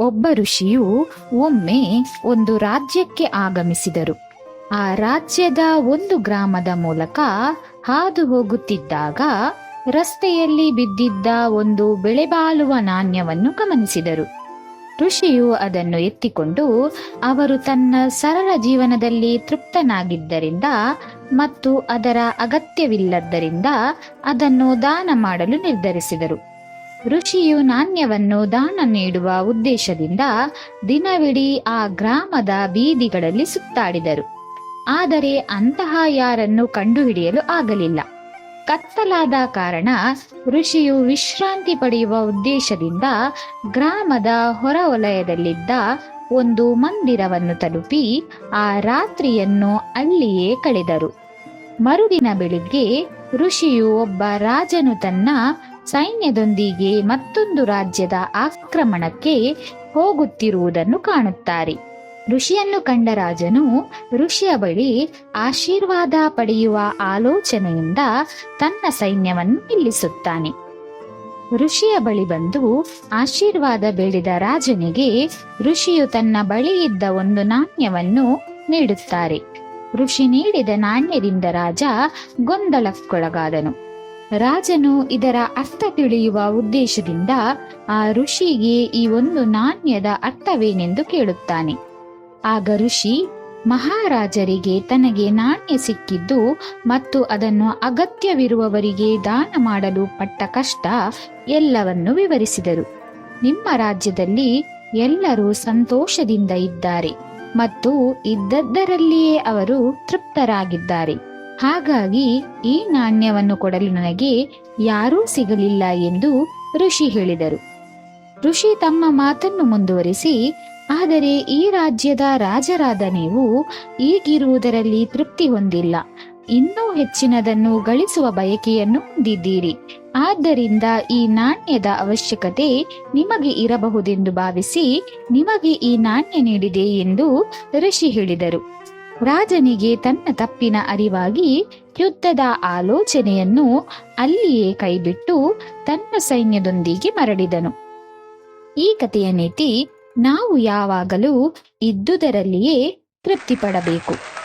ಒಬ್ಬ ಋಷಿಯು ಒಮ್ಮೆ ಒಂದು ರಾಜ್ಯಕ್ಕೆ ಆಗಮಿಸಿದರು. ಆ ರಾಜ್ಯದ ಒಂದು ಗ್ರಾಮದ ಮೂಲಕ ಹಾದು ಹೋಗುತ್ತಿದ್ದಾಗ ರಸ್ತೆಯಲ್ಲಿ ಬಿದ್ದಿದ್ದ ಒಂದು ಬೆಳೆಬಾಳುವ ನಾಣ್ಯವನ್ನು ಗಮನಿಸಿದರು. ಋಷಿಯು ಅದನ್ನು ಎತ್ತಿಕೊಂಡು ಅವರು ತನ್ನ ಸರಳ ಜೀವನದಲ್ಲಿ ತೃಪ್ತನಾಗಿದ್ದರಿಂದ ಮತ್ತು ಅದರ ಅಗತ್ಯವಿಲ್ಲದ್ದರಿಂದ ಅದನ್ನು ದಾನ ಮಾಡಲು ನಿರ್ಧರಿಸಿದರು. ಋಷಿಯು ನಾಣ್ಯವನ್ನು ದಾನ ನೀಡುವ ಉದ್ದೇಶದಿಂದ ದಿನವಿಡೀ ಆ ಗ್ರಾಮದ ಬೀದಿಗಳಲ್ಲಿ ಸುತ್ತಾಡಿದರು. ಆದರೆ ಅಂತಹ ಯಾರನ್ನು ಕಂಡುಹಿಡಿಯಲು ಆಗಲಿಲ್ಲ. ಕತ್ತಲಾದ ಕಾರಣ ಋಷಿಯು ವಿಶ್ರಾಂತಿ ಪಡೆಯುವ ಉದ್ದೇಶದಿಂದ ಗ್ರಾಮದ ಹೊರವಲಯದಲ್ಲಿದ್ದ ಒಂದು ಮಂದಿರವನ್ನು ತಲುಪಿ ಆ ರಾತ್ರಿಯನ್ನು ಅಲ್ಲಿಯೇ ಕಳೆದರು. ಮರುದಿನ ಬೆಳಿಗ್ಗೆ ಋಷಿಯು ಒಬ್ಬ ರಾಜನು ತನ್ನ ಸೈನ್ಯದೊಂದಿಗೆ ಮತ್ತೊಂದು ರಾಜ್ಯದ ಆಕ್ರಮಣಕ್ಕೆ ಹೋಗುತ್ತಿರುವುದನ್ನು ಕಾಣುತ್ತಾರೆ. ಋಷಿಯನ್ನು ಕಂಡ ರಾಜನು ಋಷಿಯ ಬಳಿ ಆಶೀರ್ವಾದ ಪಡೆಯುವ ಆಲೋಚನೆಯಿಂದ ತನ್ನ ಸೈನ್ಯವನ್ನು ನಿಲ್ಲಿಸುತ್ತಾನೆ. ಋಷಿಯ ಬಳಿ ಬಂದು ಆಶೀರ್ವಾದ ಬೇಡಿದ ರಾಜನಿಗೆ ಋಷಿಯು ತನ್ನ ಬಳಿ ಇದ್ದ ಒಂದು ನಾಣ್ಯವನ್ನು ನೀಡುತ್ತಾರೆ. ಋಷಿ ನೀಡಿದ ನಾಣ್ಯದಿಂದ ರಾಜ ಗೊಂದಲಕ್ಕೊಳಗಾದನು. ರಾಜನು ಇದರ ಅರ್ಥ ತಿಳಿಯುವ ಉದ್ದೇಶದಿಂದ ಆ ಋಷಿಗೆ ಈ ಒಂದು ನಾಣ್ಯದ ಅರ್ಥವೇನೆಂದು ಕೇಳುತ್ತಾನೆ. ಆಗ ಋಷಿ, ಮಹಾರಾಜರಿಗೆ ತನಗೆ ನಾಣ್ಯ ಸಿಕ್ಕಿದ್ದು ಮತ್ತು ಅದನ್ನು ಅಗತ್ಯವಿರುವವರಿಗೆ ದಾನ ಮಾಡಲು ಪಟ್ಟ ಕಷ್ಟ ಎಲ್ಲವನ್ನು ವಿವರಿಸಿದರು. ನಿಮ್ಮ ರಾಜ್ಯದಲ್ಲಿ ಎಲ್ಲರೂ ಸಂತೋಷದಿಂದ ಇದ್ದಾರೆ ಮತ್ತು ಇದ್ದದ್ದರಲ್ಲಿಯೇ ಅವರು ತೃಪ್ತರಾಗಿದ್ದಾರೆ. ಹಾಗಾಗಿ ಈ ನಾಣ್ಯವನ್ನು ಕೊಡಲು ನನಗೆ ಯಾರೂ ಸಿಗಲಿಲ್ಲ ಎಂದು ಋಷಿ ಹೇಳಿದರು. ಋಷಿ ತಮ್ಮ ಮಾತನ್ನು ಮುಂದುವರಿಸಿ, ಆದರೆ ಈ ರಾಜ್ಯದ ರಾಜರಾದ ನೀವು ಈಗಿರುವುದರಲ್ಲಿ ತೃಪ್ತಿ ಹೊಂದಿಲ್ಲ. ಇನ್ನೂ ಹೆಚ್ಚಿನದನ್ನು ಗಳಿಸುವ ಬಯಕೆಯನ್ನು ಹೊಂದಿದ್ದೀರಿ. ಆದ್ದರಿಂದ ಈ ನಾಣ್ಯದ ಅವಶ್ಯಕತೆ ನಿಮಗೆ ಇರಬಹುದೆಂದು ಭಾವಿಸಿ ನಿಮಗೆ ಈ ನಾಣ್ಯ ನೀಡಿದೆ ಎಂದು ಋಷಿ ಹೇಳಿದರು. ರಾಜನಿಗೆ ತನ್ನ ತಪ್ಪಿನ ಅರಿವಾಗಿ ಯುದ್ಧದ ಆಲೋಚನೆಯನ್ನು ಅಲ್ಲಿಯೇ ಕೈಬಿಟ್ಟು ತನ್ನ ಸೈನ್ಯದೊಂದಿಗೆ ಮರಳಿದನು. ಈ ಕಥೆಯ ನೀತಿ ನಾವು ಯಾವಾಗಲೂ ಇದ್ದುದರಲ್ಲಿಯೇ ತೃಪ್ತಿ ಪಡಬೇಕು